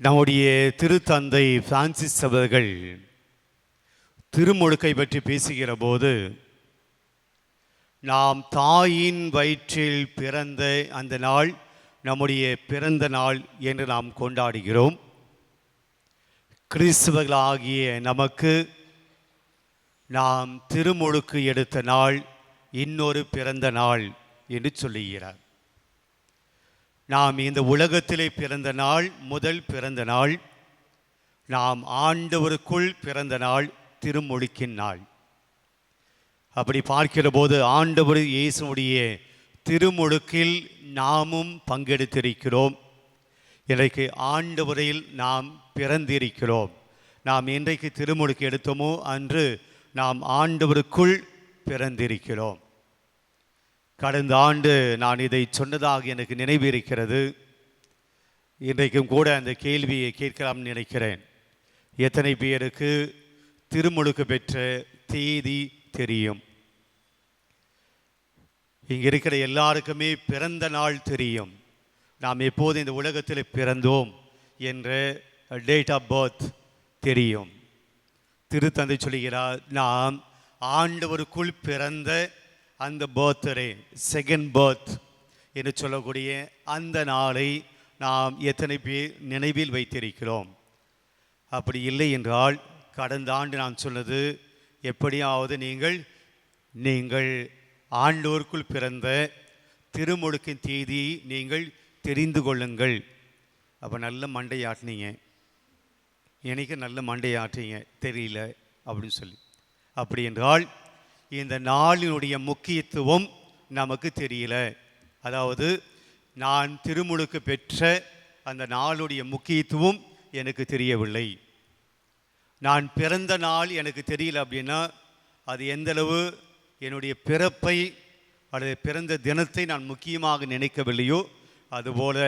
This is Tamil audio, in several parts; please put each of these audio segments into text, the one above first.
நம்முடைய திருத்தந்தை பிரான்சிஸ் அவர்கள் திருமுழுக்கை பற்றி பேசுகிற போது நாம் தாயின் வயிற்றில் பிறந்த அந்த நாள் நம்முடைய பிறந்த நாள் என்று நாம் கொண்டாடுகிறோம். கிறிஸ்துவர்களாகிய நமக்கு நாம் திருமுழுக்கு எடுத்த நாள் இன்னொரு பிறந்த நாள் என்று சொல்லுகிறார். நாம் இந்த உலகத்திலே பிறந்த நாள் முதல் பிறந்த நாள். நாம் ஆண்டவருக்குள் பிறந்த நாள் திருமுழுக்கின் நாள். அப்படி பார்க்கிற போது ஆண்டவர் இயேசுடைய திருமுழுக்கில் நாமும் பங்கெடுத்திருக்கிறோம். இன்றைக்கு ஆண்டவரையில் நாம் பிறந்திருக்கிறோம். நாம் என்றைக்கு திருமுழுக்கு எடுத்தோமோ அன்று நாம் ஆண்டவருக்குள் பிறந்திருக்கிறோம். கடந்த ஆண்டு நான் இதை சொன்னதாக எனக்கு நினைவு இருக்கிறது. இன்றைக்கும் கூட அந்த கேள்வியை கேட்கலாம்னு நினைக்கிறேன். எத்தனை பேருக்கு திருமுழுக்கு பெற்ற தேதி தெரியும்? இங்கே இருக்கிற எல்லாருக்குமே பிறந்த நாள் தெரியும். நாம் எப்போது இந்த உலகத்தில் பிறந்தோம் என்ற டேட் ஆஃப் பர்த் தெரியும். திருத்தந்தை சொல்கிறார் நாம் ஆண்டவருக்குள் பிறந்த அந்த பர்த்டே செகண்ட் பர்த் என்று சொல்லக்கூடிய அந்த நாளை நாம் எத்தனை பேர் நினைவில் வைத்திருக்கிறோம்? அப்படி இல்லை என்றால் கடந்த ஆண்டு நான் சொன்னது எப்படியாவது நீங்கள் நீங்கள் ஆண்டோருக்குள் பிறந்த திருமுழுக்கின் தேதி நீங்கள் தெரிந்து கொள்ளுங்கள். அப்போ நல்ல மண்டையாட்டினீங்க எனக்கு நல்ல மண்டையாட்டுறீங்க தெரியல அப்படின்னு சொல்லி. அப்படி என்றால் இந்த நாளினுடைய முக்கியத்துவம் நமக்கு தெரியல. அதாவது நான் திருமுழுக்கு பெற்ற அந்த நாளுடைய முக்கியத்துவம் எனக்கு தெரியவில்லை. நான் பிறந்த நாள் எனக்கு தெரியல அப்படின்னா அது எந்தளவு என்னுடைய பிறப்பை அல்லது பிறந்த தினத்தை நான் முக்கியமாக நினைக்கவில்லையோ அதுபோல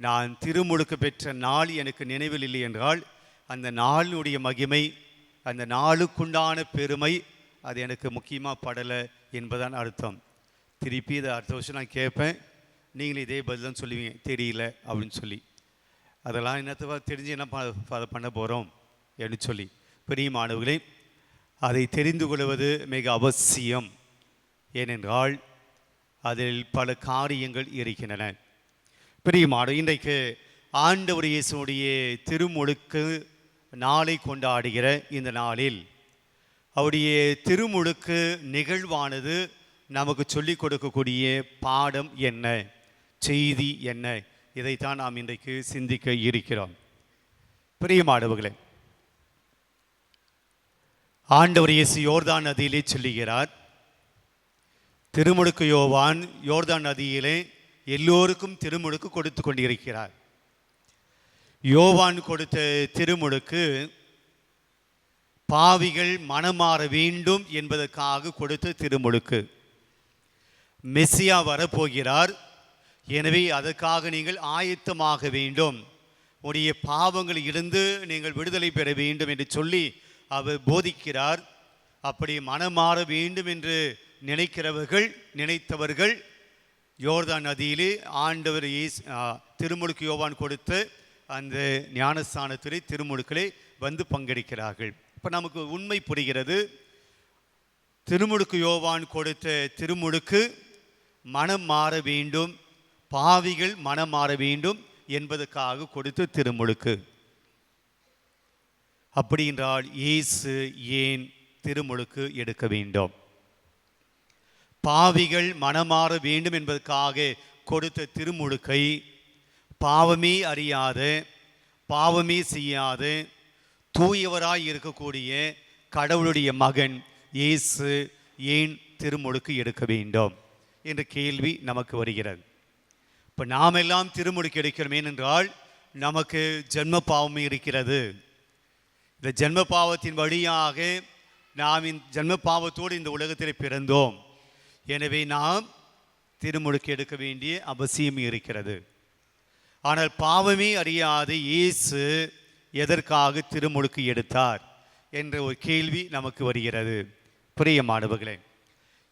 நான் திருமுழுக்கு பெற்ற நாள் எனக்கு நினைவில் இல்லை என்றால் அந்த நாளினுடைய மகிமை அந்த நாளுக்குண்டான பெருமை அது எனக்கு முக்கியமாக படலை என்பதான் அர்த்தம். திருப்பி இதை அடுத்த வருஷம் நான் கேட்பேன். நீங்களும் இதே பதில் தான் சொல்லுவீங்க. தெரியல அப்படின்னு சொல்லி. அதெல்லாம் என்னத்தவா தெரிஞ்சு என்ன ப- அதை பண்ண போகிறோம் என்று சொல்லி. பெரிய மாணவர்களே அதை தெரிந்து கொள்வது மிக அவசியம். ஏனென்றால் அதில் பல காரியங்கள் இருக்கின்றன. பெரிய மாணவர் இன்றைக்கு ஆண்டவர் இயேசுடைய திருமுழுக்கு நாளை கொண்டாடுகிற இந்த நாளில் அவருடைய திருமுழுக்கு நிகழ்வானது நமக்கு சொல்லிக் கொடுக்கக்கூடிய பாடம் என்ன செய்தி என்ன இதைத்தான் நாம் இன்றைக்கு சிந்திக்க இருக்கிறோம். பிரியமானவர்களே ஆண்டவர் இயேசு யோர்தான் நதியிலே சொல்லுகிறார் திருமுழுக்கு யோவான் யோர்தான் நதியிலே எல்லோருக்கும் திருமுழுக்கு கொடுத்து கொண்டிருக்கிறார். யோவான் கொடுத்த திருமுழுக்கு பாவிகள் மனமாற வேண்டும் என்பதற்காக கொடுத்த திருமுழுக்கு. மெஸ்ஸியா வரப்போகிறார். எனவே அதற்காக நீங்கள் ஆயத்தமாக வேண்டும். உடைய பாவங்களில் இருந்து நீங்கள் விடுதலை பெற வேண்டும் என்று சொல்லி அவர் போதிக்கிறார். அப்படி மனமாற வேண்டும் என்று நினைக்கிறவர்கள் நினைத்தவர்கள் யோர்தான் நதியிலே ஆண்டவர் ஈஸ் திருமுழுக்கு யோவான் கொடுத்து அந்த ஞானஸ்தானத்திலே திருமுழுக்களே வந்து பங்கெடுக்கிறார்கள். இப்போ நமக்கு உண்மை புரிகிறது. திருமுழுக்கு யோவான் கொடுத்த திருமுழுக்கு மனம் மாற வேண்டும். பாவிகள் மனம் மாற வேண்டும் என்பதற்காக கொடுத்த திருமுழுக்கு. அப்படி என்றால் இயேசு ஏன் திருமுழுக்கு எடுக்க வேண்டும்? பாவிகள் மனமாற வேண்டும் என்பதற்காக கொடுத்த திருமுழுக்கை பாவமே அறியாத பாவமே செய்யாத தூயவராய் இருக்கக்கூடிய கடவுளுடைய மகன் இயேசு ஏன் திருமுழுக்கு எடுக்க வேண்டும் என்ற கேள்வி நமக்கு வருகிறது. இப்போ நாம் எல்லாம் திருமுழுக்கு எடுக்கிறோம் ஏனென்றால் நமக்கு ஜென்ம பாவம் இருக்கிறது. இந்த ஜென்ம பாவத்தின் வழியாக நாம் இந்த ஜென்ம பாவத்தோடு இந்த உலகத்தில் பிறந்தோம். எனவே நாம் திருமுழுக்கு எடுக்க வேண்டிய அவசியம் இருக்கிறது. ஆனால் பாவமே அறியாது இயேசு எதற்காக திருமுழுக்கு எடுத்தார் என்ற ஒரு கேள்வி நமக்கு வருகிறது. பிரியமானவர்களே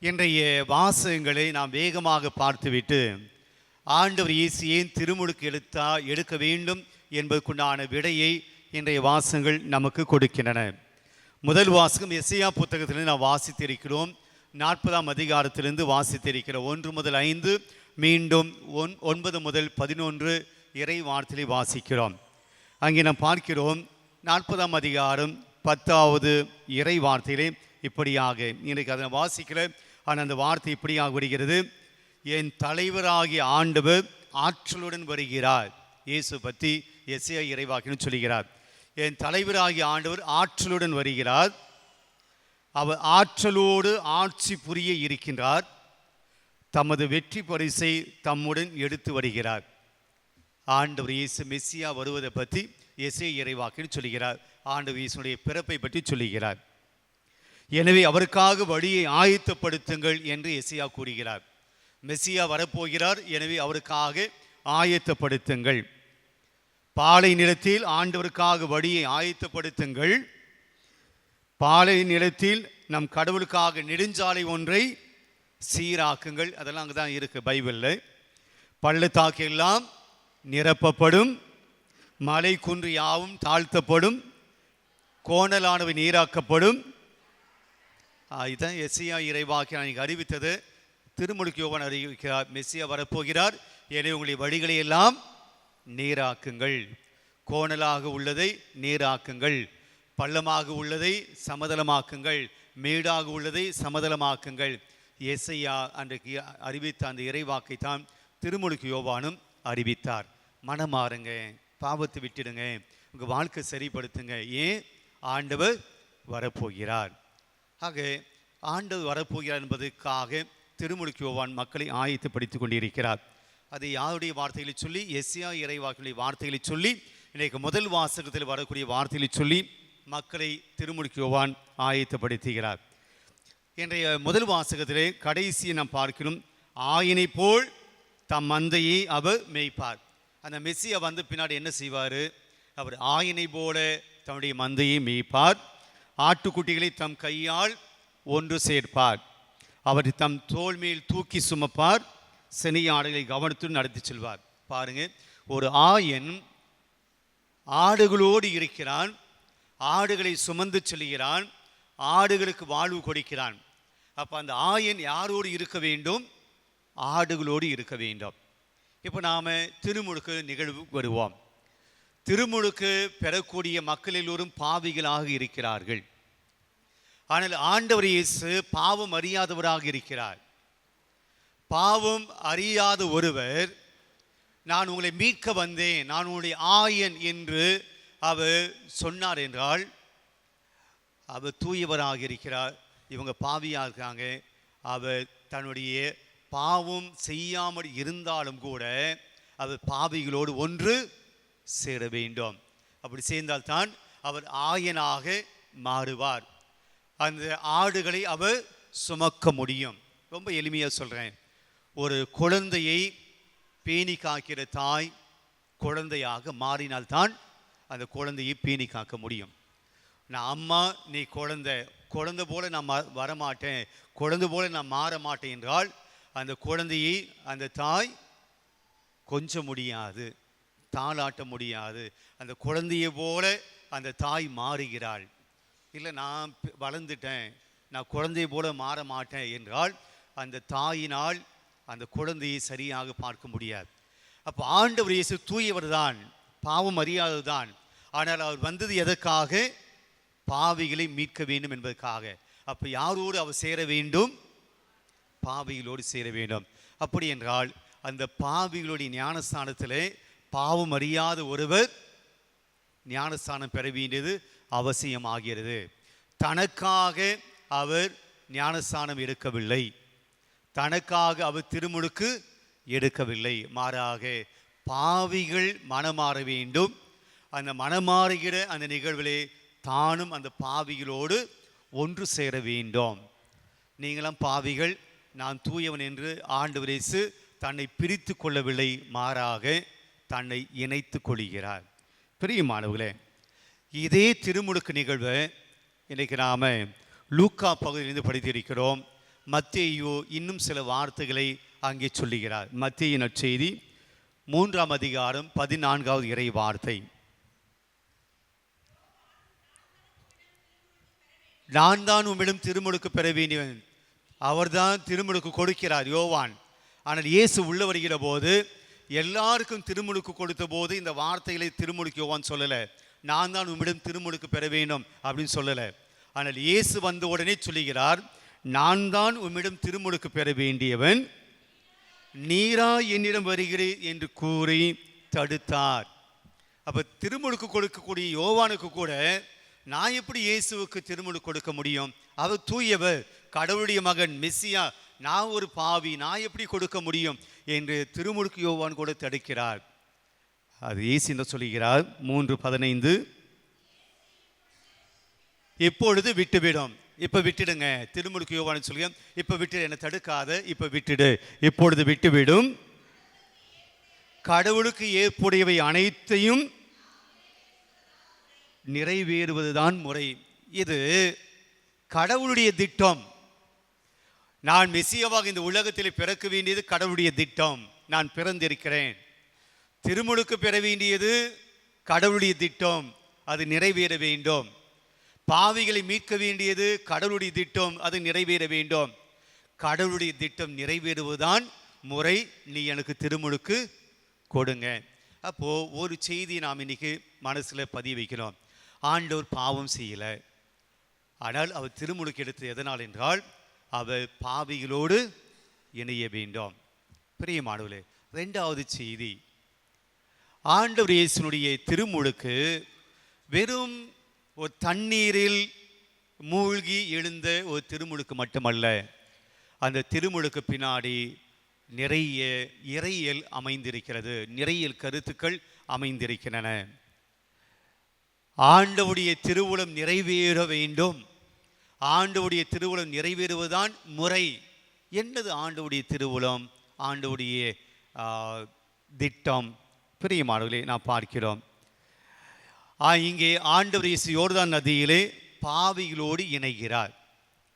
இன்றைய வாசகங்களை நாம் வேகமாக பார்த்துவிட்டு ஆண்டவர் இயேசு ஏன் திருமுழுக்கு எடுத்தா எடுக்க வேண்டும் என்பதற்குண்டான விடையை இன்றைய வாசகங்கள் நமக்கு கொடுக்கின்றன. முதல் வாசகம் எஸ்ஐயா புத்தகத்திலிருந்து நாம் வாசித்திருக்கிறோம். நாற்பதாம் அதிகாரத்திலிருந்து வாசித்திருக்கிறோம் ஒன்று முதல் ஐந்து மீண்டும் ஒன் ஒன்பது முதல் பதினொன்று இறை வார்த்தையை வாசிக்கிறோம். அங்கே நாம் பார்க்கிறோம் நாற்பதாம் அதிகாரம் பத்தாவது இறை வார்த்தையிலே இப்படியாக. இன்றைக்கு அதை வாசிக்கல ஆனால் அந்த வார்த்தை இப்படியாக வருகிறது. என் தலைவராகிய ஆண்டவர் ஆற்றலுடன் வருகிறார். இயேசு பற்றி எஸ்ஐ இறைவாக்கின்னு சொல்கிறார் என் தலைவராகிய ஆண்டவர் ஆற்றலுடன் வருகிறார். அவர் ஆற்றலோடு ஆட்சி புரிய இருக்கின்றார். தமது வெற்றி பரிசை தம்முடன் எடுத்து வருகிறார். ஆண்டவர் இயேசு மெஸ்ஸியா வருவதை பற்றி எஸ்ஐ இறைவாக்கின்னு சொல்கிறார் ஆண்டவர் இயேசுடைய பிறப்பை பற்றி சொல்லுகிறார். எனவே அவருக்காக வழியை ஆயத்தப்படுத்துங்கள் என்று எஸ்ஐயா கூறுகிறார். மெஸ்ஸியா வரப்போகிறார் எனவே அவருக்காக ஆயத்தப்படுத்துங்கள். பாலை நிலத்தில் ஆண்டவருக்காக வழியை ஆயத்தப்படுத்துங்கள். பாலை நிலத்தில் நம் கடவுளுக்காக நெடுஞ்சாலை ஒன்றை சீராக்குங்கள். அதெல்லாம் அங்கே தான் இருக்குது பைபிளில். பள்ளத்தாக்கெல்லாம் நிரப்பப்படும். மலை குன்று யாவும் தாழ்த்தப்படும். கோணலானவை நீராக்கப்படும். இதுதான் எஸ்ஐயா இறைவாக்கி நான் அறிவித்தது. திருமுழுக்கு யோகன் அறிவிக்கிறார் மெஸ்ஸியா வரப்போகிறார். எனவே உங்களுடைய வழிகளை எல்லாம் நீராக்குங்கள். கோணலாக உள்ளதை நீராக்குங்கள். பள்ளமாக உள்ளதை சமதளமாக்குங்கள். மேடாக உள்ளதை சமதளமாக்குங்கள். எஸ்ஐயா அன்றைக்கு அறிவித்த அந்த இறைவாக்கை தான் திருமுழுக்கு யோவானும் அறிவித்தார். மனமாறுங்க பாவத்தை விட்டுடுங்க உங்கள் வாழ்க்கை சரிப்படுத்துங்க. ஏன்? ஆண்டவர் வரப்போகிறார். ஆக ஆண்டவர் வரப்போகிறார் என்பதற்காக திருமுழுக்கியோவான் மக்களை மக்களை படித்து கொண்டிருக்கிறார். அதை யாருடைய வார்த்தைகளை சொல்லி? எஸ்யா இறைவாக்களுடைய வார்த்தைகளை சொல்லி இன்றைக்கு முதல் வாசகத்தில் வரக்கூடிய வார்த்தைகளை சொல்லி மக்களை திருமுழுக்கியோவான் ஆயத்தப்படுத்துகிறார். இன்றைய முதல் வாசகத்திலே கடைசியை நாம் பார்க்கிறோம். ஆயினை போல் தம் மந்தையை அவர் மேய்ப்பார். அந்த மெஸ்ஸியை வந்து பின்னாடி என்ன செய்வார்? அவர் ஆயினை போல தன்னுடைய மந்தையை மேய்ப்பார். ஆட்டுக்குட்டிகளை தம் கையால் ஒன்று சேர்ப்பார். அவர் தம் தோல் மேல் தூக்கி சுமப்பார். செனியாடுகளை கவனத்துடன் நடத்தி செல்வார். பாருங்க ஒரு ஆயன் ஆடுகளோடு இருக்கிறான். ஆடுகளை சுமந்து செல்கிறான். ஆடுகளுக்கு வாழ்வு கொடுக்கிறான். அப்போ அந்த ஆயன் யாரோடு இருக்க வேண்டும்? ஆடுகளோடு இருக்க வேண்டும். இப்போ நாம் திருமுழுக்கு நிகழ்வு வருவோம். திருமுழுக்கு பெறக்கூடிய மக்கள் எல்லோரும் பாவிகளாக இருக்கிறார்கள். ஆனால் ஆண்டவர் இயேசு பாவம் அறியாதவராக இருக்கிறார். பாவம் அறியாத ஒருவர் நான் உங்களை மீட்க வந்தேன் நான் உங்களுடைய ஆயன் என்று அவர் சொன்னார் என்றால் அவர் தூயவராக இருக்கிறார். இவங்க பாவியாக இருக்காங்க. அவர் தன்னுடைய பாவம் செய்யாமல் இருந்தாலும் கூட அவர் பாவிகளோடு ஒன்று சேர வேண்டும். அப்படி சேர்ந்தால்தான் அவர் ஆயனாக மாறுவார். அந்த ஆடுகளை அவர் சுமக்க முடியும். ரொம்ப எளிமையாக சொல்கிறேன் ஒரு குழந்தையை பேணி காக்கிற தாய் குழந்தையாக மாறினால்தான் அந்த குழந்தையை பேணி காக்க முடியும். நான் அம்மா நீ குழந்தை. குழந்தை போல நான் வரமாட்டேன். குழந்தை போல நான் மாற மாட்டேன் என்றால் அந்த குழந்தையை அந்த தாய் கொஞ்ச முடியாது தாளாட்ட முடியாது. அந்த குழந்தையை போல அந்த தாய் மாறுகிறாள். இல்லை நான் வளர்ந்துட்டேன். நான் குழந்தையை போல மாற மாட்டேன் என்றால் அந்த தாயினால் அந்த குழந்தையை சரியாக பார்க்க முடியாது. அப்போ ஆண்டவர் இயேசு தூயவர் தான் பாவம் அறியாதது தான் ஆனால் அவர் வந்தது எதற்காக? பாவிகளை மீட்க வேண்டும் என்பதற்காக. அப்போ யாரோடு அவர் சேர வேண்டும்? பாவிகளோடு சேர வேண்டும். அப்படி என்றால் அந்த பாவிகளுடைய ஞானஸ்தானத்திலே பாவம் அறியாத ஒருவர் ஞானஸ்தானம் பெற வேண்டியது அவசியமாகிறது. தனக்காக அவர் ஞானஸ்தானம் எடுக்கவில்லை. தனக்காக அவர் திருமுழுக்கு எடுக்கவில்லை. மாறாக பாவிகள் மனமாற வேண்டும். அந்த மனமாறுகிற அந்த நிகழ்விலே தானும் அந்த பாவிகளோடு ஒன்று சேர வேண்டும். நீங்களாம் பாவிகள் நான் தூயவன் என்று ஆண்டவர் இயேசு தன்னை பிரித்து கொள்ளவில்லை மாறாக தன்னை இணைத்து கொள்கிறார். பிரியமானவர்களே இதே திருமுழுக்கு நிகழ்வை இன்றைக்கு நாம் லூக்கா பகுதியிலிருந்து படித்திருக்கிறோம். மத்தேயு இன்னும் சில வார்த்தைகளை அங்கே சொல்லுகிறார். மத்திய நற்செய்தி மூன்றாம் அதிகாரம் பதினான்காவது இறை வார்த்தை. நான் தான் உம்மிடம் திருமுழுக்கு பெற வேண்டியவன். அவர்தான் திருமுழுக்கு கொடுக்கிறார் யோவான். ஆனால் இயேசு உள்ளே வருகிற போது எல்லாருக்கும் திருமுழுக்கு கொடுத்த போது இந்த வார்த்தைகளை திருமுழுக்கு யோவான் சொல்லலை. நான் தான் உம்மிடம் திருமுழுக்கு பெற வேண்டும் அப்படின்னு சொல்லலை. ஆனால் இயேசு வந்த உடனே சொல்லுகிறார் நான் தான் உம்மிடம் திருமுழுக்கு பெற வேண்டியவன் நீரா என்னிடம் வருகிறேன் என்று கூறி தடுத்தார். அப்போ திருமுழுக்கு கொடுக்கக்கூடிய யோவானுக்கு கூட நான் எப்படி இயேசுவுக்கு திருமுழு கொடுக்க முடியும்? அவர் தூயவர் கடவுளுடைய மகன் மெஸ்ஸியா நான் ஒரு பாவி நான் எப்படி கொடுக்க முடியும் என்று திருமுழுக்கு யோவான் கூட தடுக்கிறார். அது இயேசு என்ன சொல்லுகிறார்? மூன்று பதினைந்து. இப்பொழுது விட்டுவிடும். இப்ப விட்டுடுங்க. திருமுழுக்கு யோவான் சொல்லுங்க இப்ப விட்டு என்னை தடுக்காத. இப்ப விட்டுடு. இப்பொழுது விட்டுவிடும். கடவுளுக்கு ஏற்புடையவை அனைத்தையும் நிறைவேறுவதுதான் முறை. இது கடவுளுடைய திட்டம். நான் மெசியவாக இந்த உலகத்தில் பிறக்க வேண்டியது கடவுளுடைய திட்டம். நான் பிறந்திருக்கிறேன். திருமுழுக்கு பெற வேண்டியது கடவுளுடைய திட்டம். அது நிறைவேற வேண்டும். பாவிகளை மீட்க வேண்டியது கடவுளுடைய திட்டம். அது நிறைவேற வேண்டும். கடவுளுடைய திட்டம் நிறைவேறுவதுதான் முறை. நீ எனக்கு திருமுழுக்கு கொடுங்க. அப்போது ஒரு செய்தி நாம் இன்னைக்கு மனசில் பதிய வைக்கிறோம். ஆண்டவர் பாவம் செய்யலை. ஆனால் அவர் திருமுழுக்கு எடுத்து எதனால் என்றால் அவர் பாவிகளோடு இணைய வேண்டும். பிரியமானவர்களே ரெண்டாவது செய்தி. ஆண்டவர் இயேசுனுடைய திருமுழுக்கு வெறும் ஒரு தண்ணீரில் மூழ்கி எழுந்த ஒரு திருமுழுக்கு மட்டுமல்ல அந்த திருமுழுக்கு பின்னாடி நிறைய இறையியல் அமைந்திருக்கிறது. நிறையல் கருத்துக்கள் அமைந்திருக்கின்றன. ஆண்டவுடைய திருவுளம் நிறைவேற வேண்டும். ஆண்டவுடைய திருவுளம் நிறைவேறுவதுதான் முறை. என்னது ஆண்டவுடைய திருவுளம்? ஆண்டவுடைய திட்டம். பிரியமானவர்களே நாம் பார்க்கிறோம். ஆ, இங்கே ஆண்டவர் இயேசு யோர்தான் நதியிலே பாவிகளோடு இணைகிறார்.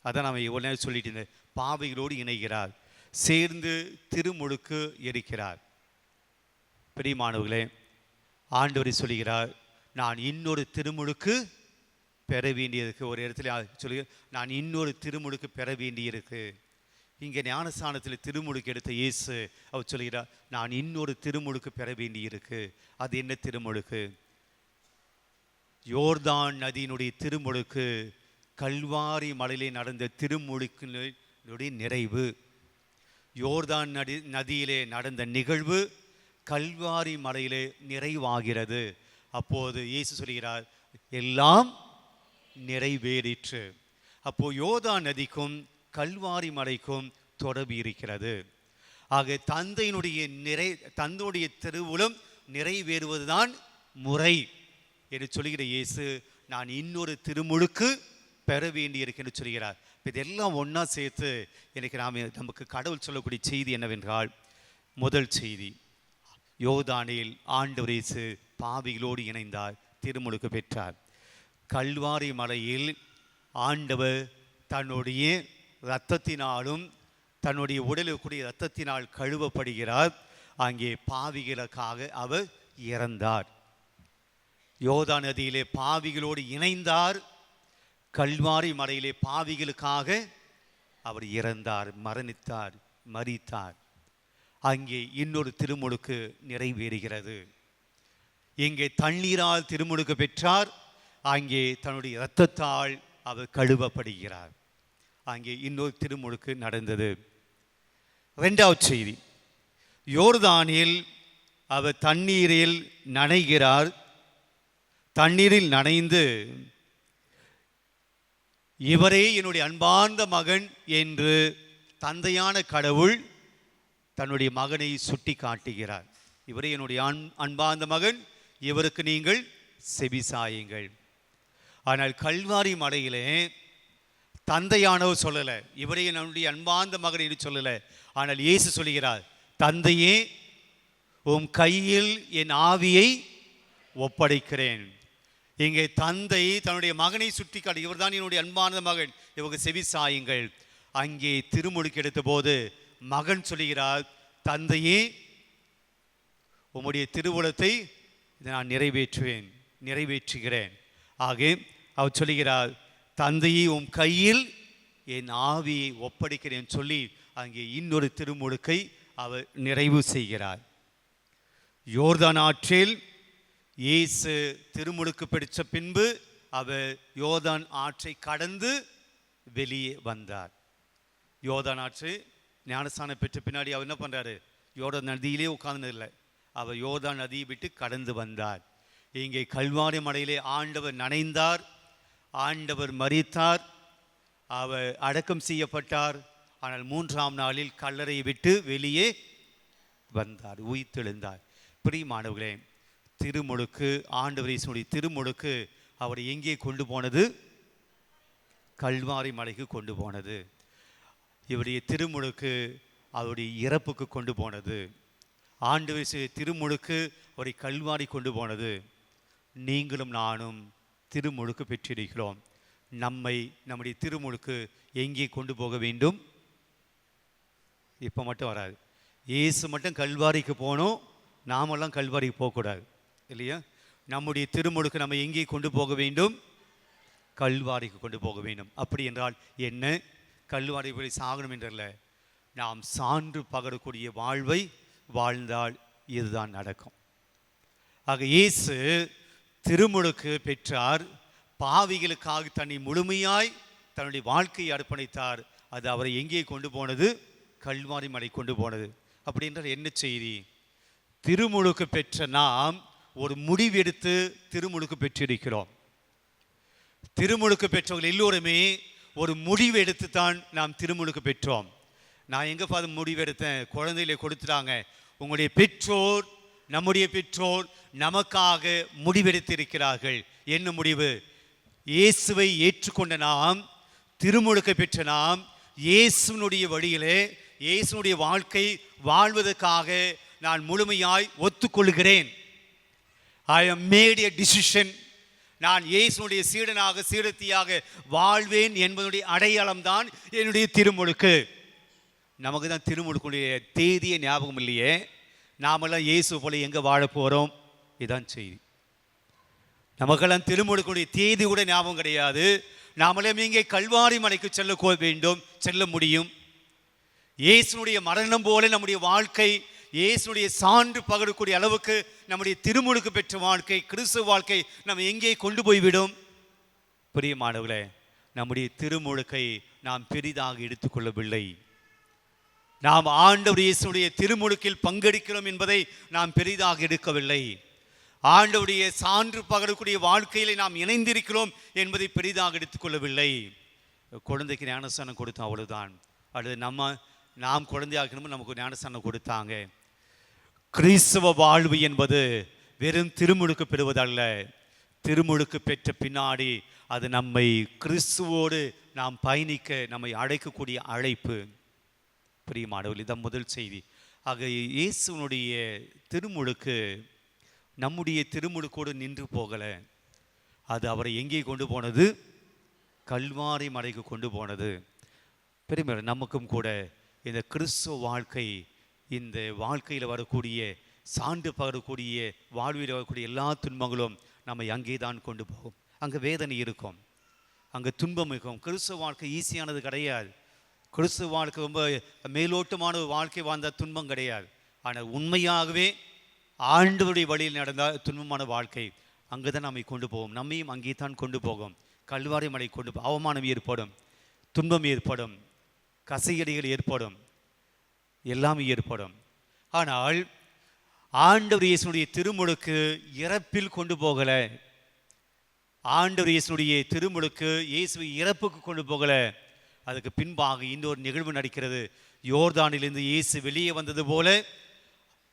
அதான் நம்ம இவ்வளோ நேரம் சொல்லிட்டு இருந்தேன். பாவிகளோடு இணைகிறார். சேர்ந்து திருமுழுக்கு எரிக்கிறார். பிரியமானவர்களே ஆண்டவரை சொல்லுகிறார் நான் இன்னொரு திருமுழுக்கு பெற வேண்டியதுக்கு ஒரு இடத்துல சொல்லி நான் இன்னொரு திருமுழுக்கு பெற வேண்டியிருக்கு. இங்கே ஞானஸ்தானத்தில் திருமுழுக்கு எடுத்த இயேசு அவர் சொல்கிறார் நான் இன்னொரு திருமுழுக்கு பெற வேண்டியிருக்கு. அது என்ன திருமுழுக்கு? யோர்தான் நதியினுடைய திருமுழுக்கு கல்வாரி மலையிலே நடந்த திருமுழுக்கினுடைய நிறைவு. யோர்தான் நதி நதியிலே நடந்த நிகழ்வு கல்வாரி மலையிலே நிறைவாகிறது. அப்போது இயேசு சொல்கிறார் எல்லாம் நிறைவேறிற்று. அப்போ யோதா நதிக்கும் கல்வாரி மலைக்கும் தொடர்பு இருக்கிறது. ஆக தந்தையினுடைய நிறை தந்தையுடைய திருவுளம் நிறைவேறுவதுதான் முறை என்று சொல்லுகிற இயேசு நான் இன்னொரு திருமுழுக்கு பெற வேண்டியிருக்கேன் என்று சொல்கிறார். இதெல்லாம் ஒன்றா சேர்த்து எனக்கு நாம் நமக்கு கடவுள் சொல்லக்கூடிய செய்தி என்னவென்றால் முதல் செய்தி யோதானில் ஆண்டவர் இயேசு பாவிகளோடு இணைந்தார் திருமுழுக்கு பெற்றார். கல்வாரி மலையில் ஆண்டவர் தன்னுடைய இரத்தத்தினாலும் தன்னுடைய உடலில் கூடிய இரத்தத்தினால் கழுவப்படுகிறார். அங்கே பாவிகளுக்காக அவர் இறந்தார். யோதா நதியிலே பாவிகளோடு இணைந்தார். கல்வாரி மலையிலே பாவிகளுக்காக அவர் இறந்தார் மரணித்தார் மறித்தார் அங்கே இன்னொரு திருமுழுக்கு நிறைவேறுகிறது. இங்கே தண்ணீரால் திருமுழுக்கு பெற்றார். அங்கே தன்னுடைய இரத்தத்தால் அவர் கழுவப்படுகிறார். அங்கே இன்னொரு திருமுழுக்கு நடந்தது. ரெண்டாவது செய்தி. யோர்தானில் அவர் தண்ணீரில் நனைகிறார். தண்ணீரில் நனைந்து இவரே என்னுடைய அன்பார்ந்த மகன் என்று தந்தையான கடவுள் தன்னுடைய மகனை சுட்டி காட்டுகிறார் இவரே என்னுடைய அன் அன்பார்ந்த மகன் இவருக்கு நீங்கள் செவிசாயுங்கள் ஆனால் கல்வாரி மலையிலே தந்தையானவர் சொல்லலை இவரே என்னுடைய அன்பார்ந்த மகன் என்று சொல்லலை. ஆனால் இயேசு சொல்கிறார் தந்தையே உம் கையில் என் ஆவியை ஒப்படைக்கிறேன். இங்கே தந்தை தன்னுடைய மகனை சுட்டி இவர் இவர்தான் என்னுடைய அன்பான மகன். இவங்க செவி சாயுங்கள். அங்கே திருமுழுக்கு எடுத்த போது மகன் சொல்லுகிறார் தந்தையே உம்முடைய திருவுளத்தை நான் நிறைவேற்றுவேன் நிறைவேற்றுகிறேன். ஆக அவர் சொல்லுகிறார் தந்தையை உம் கையில் என் ஆவியை ஒப்படைக்கிறேன் சொல்லி அங்கே இன்னொரு திருமுழுக்கை அவர் நிறைவு செய்கிறார். யோர்தான் ஆற்றில் இயேசு திருமுழுக்கு பிடித்த பின்பு அவர் யோர்தான் ஆற்றை கடந்து வெளியே வந்தார். யோர்தான் ஆற்று ஞானஸ்தானம் பெற்ற பின்னாடி அவர் என்ன பண்ணுறாரு யோர்தான் நதியிலே உட்கார்ந்து இல்லை அவர் யோர்தான் நதியை விட்டு கடந்து வந்தார். இங்கே கல்வாரி மலையிலே ஆண்டவர் நனைந்தார் ஆண்டவர் மறித்தார் அவர் அடக்கம் செய்யப்பட்டார். ஆனால் மூன்றாம் நாளில் கல்லறையை விட்டு வெளியே வந்தார் உயிர்த்தெழுந்தார். பிரியமானவர்களே திருமுழுக்கு ஆண்டவர் திருமுழுக்கு அவரை எங்கே கொண்டு போனது? கல்வாரி மலைக்கு கொண்டு போனது. இவருடைய திருமுழுக்கு அவருடைய இறப்புக்கு கொண்டு போனது. ஆண்டு திருமுழுக்கு அவரை கல்வாரி கொண்டு போனது. நீங்களும் நானும் திருமுழுக்கு பெற்றிருக்கிறோம். நம்மை நம்முடைய திருமுழுக்கு எங்கே கொண்டு போக வேண்டும்? இப்போ மட்டும் வராது. இயேசு மட்டும் கல்வாரிக்கு போகணும் நாமெல்லாம் கல்வாரிக்கு போகக்கூடாது. இல்லையா? நம்முடைய திருமுழுக்கு நம்ம எங்கே கொண்டு போக வேண்டும்? கல்வாரிக்கு கொண்டு போக வேண்டும். அப்படி என்றால் என்ன? கல்வாரி போய் சாகணும் என்றல்ல. நாம் சான்று பகரக்கூடிய வாழ்வை வாழ்ந்தால் இதுதான் நடக்கும். ஆக இயேசு திருமுழுக்கு பெற்றார். பாவிகளுக்காக தன்னை முழுமையாய் தன்னுடைய வாழ்க்கையை அர்ப்பணித்தார். அது அவரை எங்கே கொண்டு போனது? கல்வாரி மலை கொண்டு போனது. அப்படி என்ன செய்தி? திருமுழுக்கு பெற்ற நாம் ஒரு முடிவெடுத்து திருமுழுக்கு பெற்றிருக்கிறோம். திருமுழுக்கு பெற்றவர்கள் எல்லோருமே ஒரு முடிவு எடுத்து தான் நாம் திருமுழுக்கு பெற்றோம். நான் எங்கே பார்த்து முடிவு எடுத்தேன் குழந்தையில கொடுத்துட்டாங்க. உங்களுடைய பெற்றோர் நம்முடைய பெற்றோர் நமக்காக முடிவெடுத்திருக்கிறார்கள். என்ன முடிவு? இயேசுவை ஏற்றுக்கொண்ட நாம் திருமுழுக்க பெற்ற நாம் இயேசுனுடைய வழியிலே இயேசுனுடைய வாழ்க்கை வாழ்வதற்காக நான் முழுமையாய் ஒத்துக்கொள்கிறேன். I am made a decision நான் இயேசுனுடைய சீடனாக சீடத்தியாக வாழ்வேன் என்பதனுடைய அடையாளம்தான் என்னுடைய திருமுழுக்கு. நமக்கு தான் திருமுழுக்குடைய தேதியை ஞாபகம் இல்லையே. நாமெல்லாம் இயேசு போல எங்கே வாழ போகிறோம் இதான் செய்தி. நமக்கெல்லாம் திருமுழுக்குடைய தேதி கூட ஞாபகம் கிடையாது. நாமளே இங்கே கல்வாரி மலைக்கு செல்ல வேண்டும் செல்ல முடியும். இயேசுனுடைய மரணம் போல நம்முடைய வாழ்க்கை இயேசுனுடைய சான்று பகடக்கூடிய அளவுக்கு நம்முடைய திருமுழுக்கு பெற்ற வாழ்க்கை கிறிஸ்துவ வாழ்க்கை நம்ம எங்கே கொண்டு போய்விடும்? பிரியமானவர்களே நம்முடைய திருமுழுக்கை நாம் பெரிதாக எடுத்துக்கொள்ளவில்லை. நாம் ஆண்டவர் இயேசுடைய திருமுழுக்கில் பங்கெடுக்கிறோம் என்பதை நாம் பெரிதாக எடுக்கவில்லை. ஆண்டவுடைய சான்று பகரக்கூடிய வாழ்க்கையிலே நாம் இணைந்திருக்கிறோம் என்பதை பெரிதாக எடுத்துக்கொள்ளவில்லை. குழந்தைக்கு ஞானஸ்தானம் கொடுத்தோம் அவ்வளவுதான். அல்லது நம்ம நாம் குழந்தையாக்கணும் நமக்கு ஞானஸ்தானம் கொடுத்தாங்க. கிறிஸ்தவ வாழ்வு என்பது வெறும் திருமுழுக்கு பெறுவதல்ல. திருமுழுக்கு பெற்ற பின்னாடி அது நம்மை கிறிஸ்துவோடு நாம் பயணிக்க நம்மை அழைக்கக்கூடிய அழைப்பு. பிரியமானவர்கள் இதான் முதல் செய்தி. ஆக இயேசுனுடைய திருமுழுக்கு நம்முடைய திருமுழுக்கோடு நின்று போகலை. அது அவரை எங்கே கொண்டு போனது? கல்வாரி மலைக்கு கொண்டு போனது. பெருமை நமக்கும் கூட இந்த கிறிஸ்துவ வாழ்க்கை இந்த வாழ்க்கையில் வரக்கூடிய சான்று பகரக்கூடிய வாழ்வில் வரக்கூடிய எல்லா துன்பங்களும் நம்மை அங்கே தான் கொண்டு போகும். அங்கே வேதனை இருக்கும். அங்கே துன்பம் இருக்கும். கிறிஸ்துவ வாழ்க்கை ஈஸியானது கிடையாது. கிறிஸ்து வாழ்க்கை ரொம்ப மேலோட்டமான ஒரு வாழ்க்கை வாழ்ந்த துன்பம் கிடையாது. ஆனால் உண்மையாகவே ஆண்டவருடைய வழியில் நடந்தால் துன்பமான வாழ்க்கை அங்கே தான் நம்மை கொண்டு போவோம் நம்மையும் அங்கே தான் கொண்டு போகும். கல்வாரி மலை கொண்டு போ- அவமானம் ஏற்படும் துன்பம் ஏற்படும் கசையடிகள் ஏற்படும் எல்லாமே ஏற்படும். ஆனால் ஆண்டவர் இயேசுனுடைய திருமுழுக்கு இறப்பில் கொண்டு போகலை. ஆண்டவர் இயேசுனுடைய திருமுழுக்கு இயேசுவை இறப்புக்கு கொண்டு போகல. அதுக்கு பின்பாக இன்னொரு நிகழ்வு நடக்கிறது. யோர்தானிலிருந்து இயேசு வெளியே வந்தது போல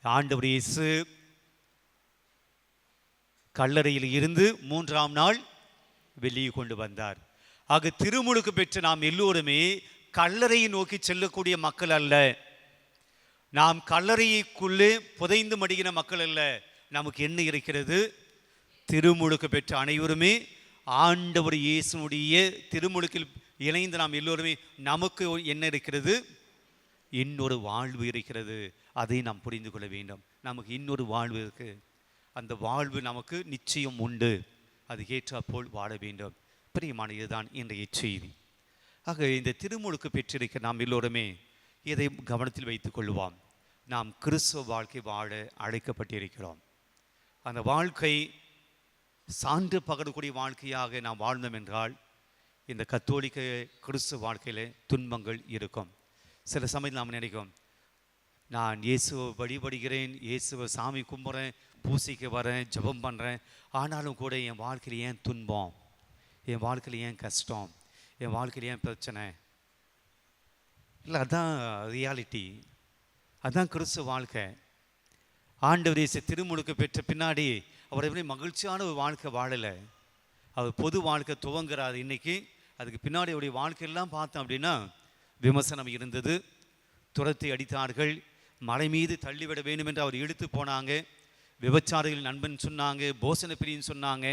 ஆண்டவர் இயேசு கல்லறையில் இருந்து மூன்றாம் நாள் வெளியே கொண்டு வந்தார். ஆக திருமுழுக்கு பெற்ற நாம் எல்லோருமே கல்லறையை நோக்கி செல்லக்கூடிய மக்கள் அல்ல. நாம் கல்லறைக்குள்ளே புதைந்து மடிகிற மக்கள் அல்ல. நமக்கு என்ன இருக்கிறது? திருமுழுக்கு பெற்ற அனைவருமே ஆண்டவர் இயேசுனுடைய திருமுழுக்கில் இணைந்து நாம் எல்லோருமே நமக்கு என்ன இருக்கிறது? இன்னொரு வாழ்வு இருக்கிறது. அதை நாம் புரிந்து கொள்ள வேண்டும். நமக்கு இன்னொரு வாழ்வு இருக்கு. அந்த வாழ்வு நமக்கு நிச்சயம் உண்டு. அது ஏற்றாற்போல் வாழ வேண்டும். பிரியமான இதுதான் இன்றைய செய்தி. ஆக இந்த திருமுழுக்கு பெற்றிருக்க நாம் எல்லோருமே இதை கவனத்தில் வைத்துக் கொள்வோம். நாம் கிறிஸ்துவ வாழ்க்கை வாழ அழைக்கப்பட்டிருக்கிறோம். அந்த வாழ்க்கை சான்று பகரக்கூடிய வாழ்க்கையாக நாம் வாழ்ந்தோம் என்றால் இந்த கத்தோலிக்க கிறிஸ்து வாழ்க்கையில் துன்பங்கள் இருக்கும். சில சமயம் நாம் நினைக்கும் நான் இயேசுவை வழிபடுகிறேன் இயேசுவை சாமி கும்பிட்றேன் பூசிக்கு வரேன் ஜெபம் பண்ணுறேன் ஆனாலும் கூட என் வாழ்க்கையில் ஏன் துன்பம்? என் வாழ்க்கையில் ஏன் கஷ்டம்? என் வாழ்க்கையில் ஏன் பிரச்சனை? இல்லை அதான் ரியாலிட்டி அதுதான் கிறிஸ்துவ வாழ்க்கை. ஆண்டவர் இயேசு திருமுழுக்கு பெற்ற பின்னாடி அவர் எப்படி மகிழ்ச்சியான ஒரு வாழ்க்கை வாழலை. அவர் பொது வாழ்க்கை துவங்குறாரு. இன்னைக்கு அதுக்கு பின்னாடி அவருடைய வாழ்க்கையெல்லாம் பார்த்தோம் அப்படின்னா விமர்சனம் இருந்தது துரத்தி அடித்தார்கள் மலை மீது தள்ளிவிட வேண்டும் என்று அவர் இழுத்து போனாங்க விபச்சாரிகள் நண்பன் சொன்னாங்க போசன பிரின்னு சொன்னாங்க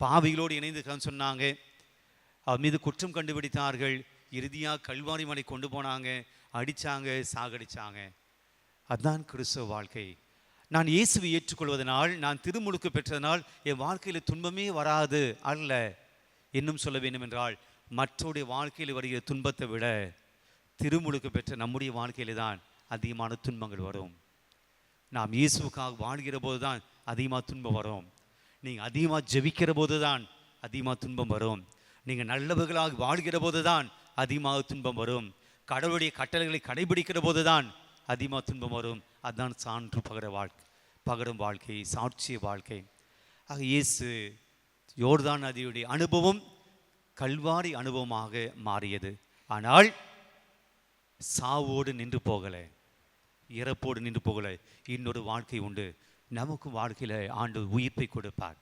பாவிகளோடு இணைந்து சொன்னாங்க அவர் மீது குற்றம் கண்டுபிடித்தார்கள் இறுதியாக கல்வாரி மலை கொண்டு போனாங்க அடித்தாங்க சாகடிச்சாங்க. அதுதான் கிறிஸ்துவ வாழ்க்கை. நான் இயேசுவை ஏற்றுக்கொள்வதனால் நான் திருமுழுக்கு பெற்றதனால் என் வாழ்க்கையில் துன்பமே வராது அல்ல. இன்னும் சொல்ல வேண்டும் என்றால் மற்றோடைய வாழ்க்கையில் வருகிற துன்பத்தை விட திருமுழுக்கு பெற்ற நம்முடைய வாழ்க்கையில தான் அதிகமான துன்பங்கள் வரும். நாம் இயேசுக்காக வாழ்கிற போது தான் அதிகமாக துன்பம் வரும். நீங்கள் அதிகமாக ஜெபிக்கிற போது தான் அதிகமாக துன்பம் வரும். நீங்கள் நல்லவர்களாக வாழ்கிற போது தான் அதிகமாக துன்பம் வரும். கடவுளுடைய கட்டளைகளை கடைபிடிக்கிற போது தான் அதிகமாக துன்பம் வரும். அதுதான் சான்று பகர வாழ்க்கை பகரும் வாழ்க்கை சாட்சிய வாழ்க்கை. ஆக இயேசு யோர்தான் நதியுடைய அனுபவம் கல்வாரி அனுபவமாக மாறியது. ஆனால் சாவோடு நின்று போகலை. இறப்போடு நின்று போகலை. இன்னொரு வாழ்க்கை உண்டு. நமக்கும் வாழ்க்கையில் ஆண்டு உயிர்ப்பை கொடுப்பார்.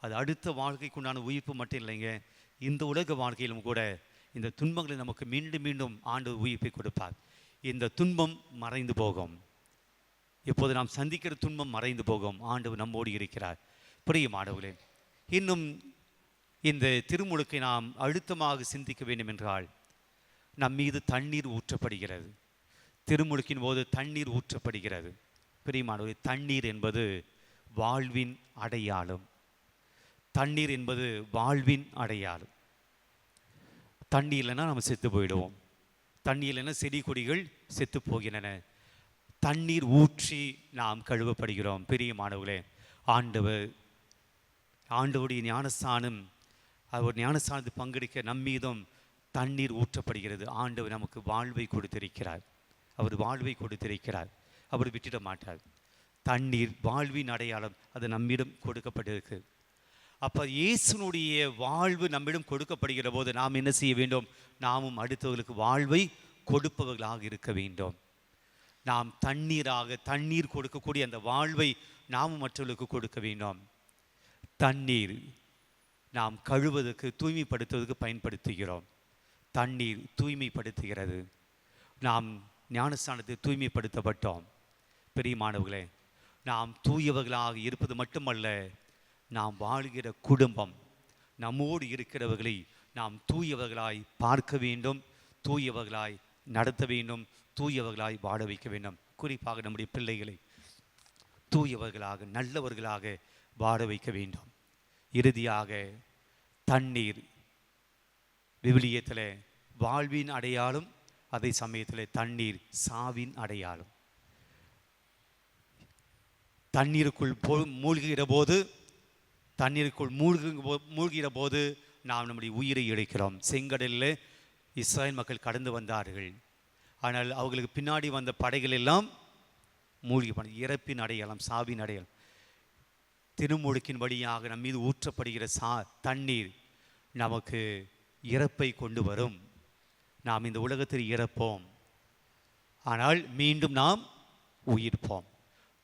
அது அடுத்த வாழ்க்கைக்குண்டான உயிர்ப்பு மட்டும் இல்லைங்க. இந்த உலக வாழ்க்கையிலும் கூட இந்த துன்பங்களை நமக்கு மீண்டும் மீண்டும் ஆண்டு உயிர்ப்பை கொடுப்பார். இந்த துன்பம் மறைந்து போகும். இப்போது நாம் சந்திக்கிற துன்பம் மறைந்து போகும். ஆண்டு நம்மோடு இருக்கிறார். பிரியமானவர்களே இன்னும் இந்த திருமுழுக்கை நாம் அழுத்தமாக சிந்திக்க வேண்டும் என்றால் நம் மீது தண்ணீர் ஊற்றப்படுகிறது. திருமுழுக்கின் போது தண்ணீர் ஊற்றப்படுகிறது. பிரியமானவர்களே தண்ணீர் என்பது வாழ்வின் அடையாளம். தண்ணீர் என்பது வாழ்வின் அடையாளம். தண்ணி இல்லைன்னா நம்ம செத்து போயிடுவோம். தண்ணி இல்லைன்னா செடி கொடிகள் செத்து போகின்றன. தண்ணீர் ஊற்றி நாம் கழுவப்படுகிறோம். பெரிய மாணவர்களே ஆண்டவர் ஆண்டவருடைய ஞானஸ்தானம் அவர் ஞானஸ்தானத்தில் பங்கெடுக்க நம்மீதும் தண்ணீர் ஊற்றப்படுகிறது. ஆண்டவர் நமக்கு வாழ்வை கொடுத்திருக்கிறார். அவர் வாழ்வை கொடுத்திருக்கிறார். அவர் விட்டுட மாட்டார். தண்ணீர் வாழ்வின் அடையாளம் அது நம்மிடம் கொடுக்கப்பட்டிருக்கு. அப்போ இயேசுனுடைய வாழ்வு நம்மிடம் கொடுக்கப்படுகிற போது நாம் என்ன செய்ய வேண்டும்? நாமும் அடுத்தவர்களுக்கு வாழ்வை கொடுப்பவர்களாக இருக்க வேண்டும். நாம் தண்ணீராக தண்ணீர் கொடுக்கக்கூடிய அந்த வாழ்வை நாமும் மற்றவர்களுக்கு கொடுக்க வேண்டும். தண்ணீர் நாம் கழுவதற்கு தூய்மைப்படுத்துவதற்கு பயன்படுத்துகிறோம். தண்ணீர் தூய்மைப்படுத்துகிறது. நாம் ஞானஸ்தானத்தை தூய்மைப்படுத்தப்பட்டோம். பெரியமானவர்களே நாம் தூயவர்களாக இருப்பது மட்டுமல்ல நாம் வாழ்கிற குடும்பம் நம்மோடு இருக்கிறவர்களை நாம் தூயவர்களாய் பார்க்க வேண்டும் தூயவர்களாய் நடத்த வேண்டும் தூயவர்களாய் வாழ வைக்க வேண்டும். குறிப்பாக நம்முடைய பிள்ளைகளை தூயவர்களாக நல்லவர்களாக வாழ வைக்க வேண்டும். இறுதியாக தண்ணீர் விவிலியத்தில் வாழ்வின் அடையாளம் அதே சமயத்தில் தண்ணீர் சாவின் அடையாளம். தண்ணீருக்குள் போ மூழ்கிற போது தண்ணீருக்குள் மூழ்கு மூழ்கிற போது நாம் நம்முடைய உயிரை இழைக்கிறோம். செங்கடலில் இஸ்ராயல் மக்கள் கடந்து வந்தார்கள். ஆனால் அவர்களுக்கு பின்னாடி வந்த படைகள் எல்லாம் மூழ்கி போன இறப்பின் அடையாளம் சாவின் அடையாளம். திருமுழுக்கின் வழியாக நம் மீது ஊற்றப்படுகிற சா தண்ணீர் நமக்கு இறப்பை கொண்டு வரும். நாம் இந்த உலகத்தில் இறப்போம். ஆனால் மீண்டும் நாம் உயிர்ப்போம்.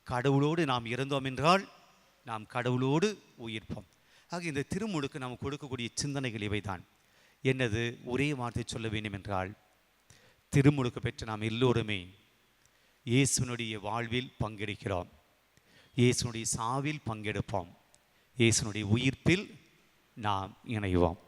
கடவுளோடு நாம் இறந்தோம் என்றால் நாம் கடவுளோடு உயிர்ப்போம். ஆக இந்த திருமுழுக்கு நாம் கொடுக்கக்கூடிய சிந்தனைகள் இவைதான். என்னது? ஒரே வார்த்தை சொல்ல வேண்டும் என்றால் திருமுழுக்கு பெற்ற நாம் எல்லோருமே இயேசுனுடைய வாழ்வில் பங்கெடுக்கிறோம் இயேசுனுடைய சாவில் பங்கெடுப்போம். இயேசுனுடைய உயிர்ப்பில் நாம் இணைவோம்.